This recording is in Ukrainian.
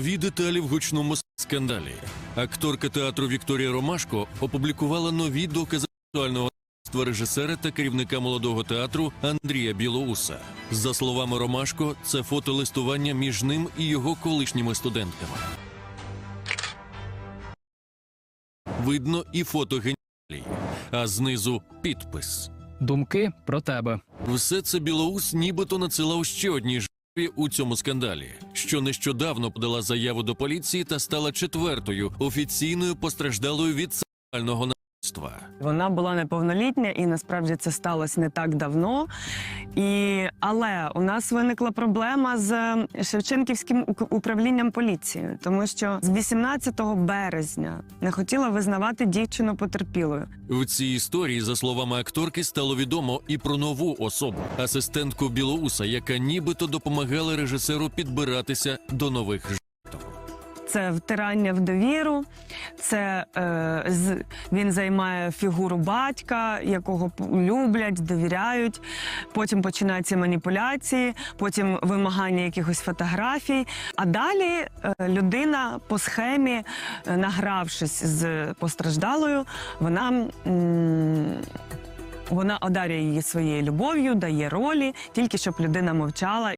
Нові деталі в гучному скандалі. Акторка театру Вікторія Ромашко опублікувала нові докази сексуального насильства режисера та керівника молодого театру Андрія Білоуса. За словами Ромашко, це фото листування між ним і його колишніми студентками. Видно і фото геніталій, а знизу підпис. Думки про тебе. Все це Білоус нібито надсилав ще одній жертві у цьому скандалі, що нещодавно подала заяву до поліції та стала четвертою офіційною постраждалою від сексуального насильства. Вона була неповнолітня, і насправді це сталося не так давно. І, але у нас виникла проблема з Шевченківським ук- управлінням поліції, тому що з 18 березня не хотіла визнавати дівчину потерпілою. В цій історії, за словами акторки, стало відомо і про нову особу асистентку Білоуса, яка нібито допомагала режисеру підбиратися до нових жертв. Це втирання в довіру, це е, з, він займає фігуру батька, якого люблять, довіряють. Потім починаються маніпуляції, потім вимагання якихось фотографій. А далі е, людина по схемі, е, награвшись з постраждалою, вона. м, вона одарює її своєю любов'ю, дає ролі, тільки щоб людина мовчала